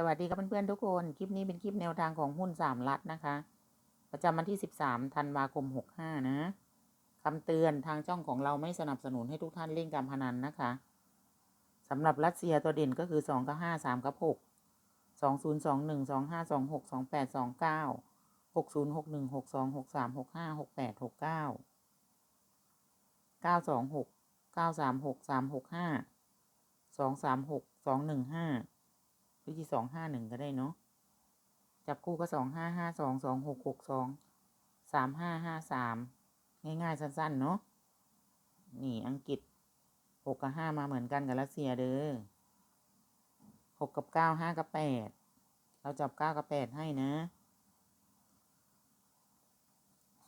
สวัสดีครับเพื่อนๆทุกคน คลิปนี้เป็นคลิปแนวทางของหุ้นสามรัฐนะคะ ประจำวันที่ 13ธันวาคม 65 นะคำเตือนทางช่องของเราไม่สนับสนุนให้ทุกท่านเล่นการพนันนะคะสำหรับรัสเซียตัวเด่นก็คือ 2 กับ 5 3 กับ 6 2 0 2 1 2 5 2 6 2 8 2 9 6 0 6 1 6 รือที่สองห้าหนึ่งก็ได้เนาะจับคู่ก็สองห้าห้าสองสองหกหกสองสามห้าห้าสามง่ายๆสั้นๆเนาะนี่อังกฤษหกกับห้ามาเหมือนกันกับรัสเซียเด้อหกกับเก้าห้ากับแปดเราจับเก้ากับแปดให้นะ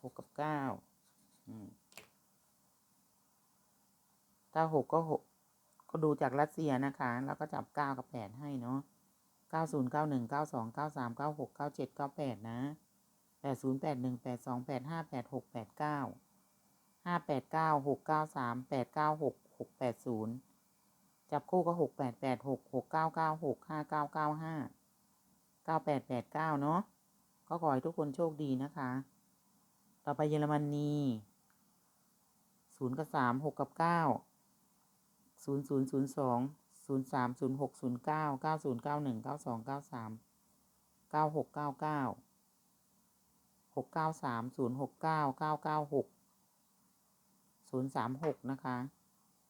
หกกับเก้าถ้าหกก็หกก็ดูจากรัสเซียนะคะ แล้วก็จับเก้ากับแปดให้เนาะ เก้าศูนย์เก้าหนึ่งเก้าสองเก้าสามเก้าหกเก้าเจ็ดเก้าแปดนะแปดศูนย์แปดหนึ่งแปดสองแปดห้าแปดหกแปดเก้าห้าแปดเก้าหกเก้าสามแปดเก้าหกหกแปดศูนย์จับคู่ก็หกแปดแปดหกหกเก้าเก้าหกห้าเก้าเก้าห้าเก้าแปดแปดเก้าเนาะก็ขอให้ทุกคนโชคดีนะคะ ต่อไปเยอรมนีศูนย์กับสามหกกับเก้าศูนย์ศูนย์ศูนย์สอง ศูนย์สามศูนย์หกศูนย์เก้าเก้าศูนย์เก้าหนึ่งเก้าสองเก้าสามเก้าหกเก้าเก้าหกเก้าสามศูนย์หกเก้าเก้าเก้าหกศูนย์สามหกนะคะ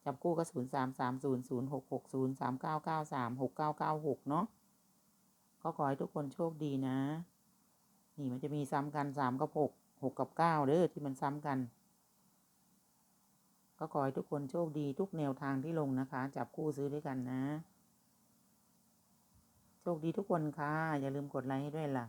จับคู่ก็ศูนย์สามสามศูนย์ศูนย์หกหกศูนย์สามเก้าเก้าสามหกเก้าเก้าหกเนาะก็ขอให้ทุกคนโชคดีนะ นี่มันจะมีซ้ำกันสามกับหกหกกับเก้าเด้อที่มันซ้ำกัน ก็ขอให้ทุกคนโชคดีทุกแนวทางที่ลงนะคะ จับคู่ซื้อด้วยกันนะ โชคดีทุกคนค่ะ อย่าลืมกดไลค์ให้ด้วยล่ะ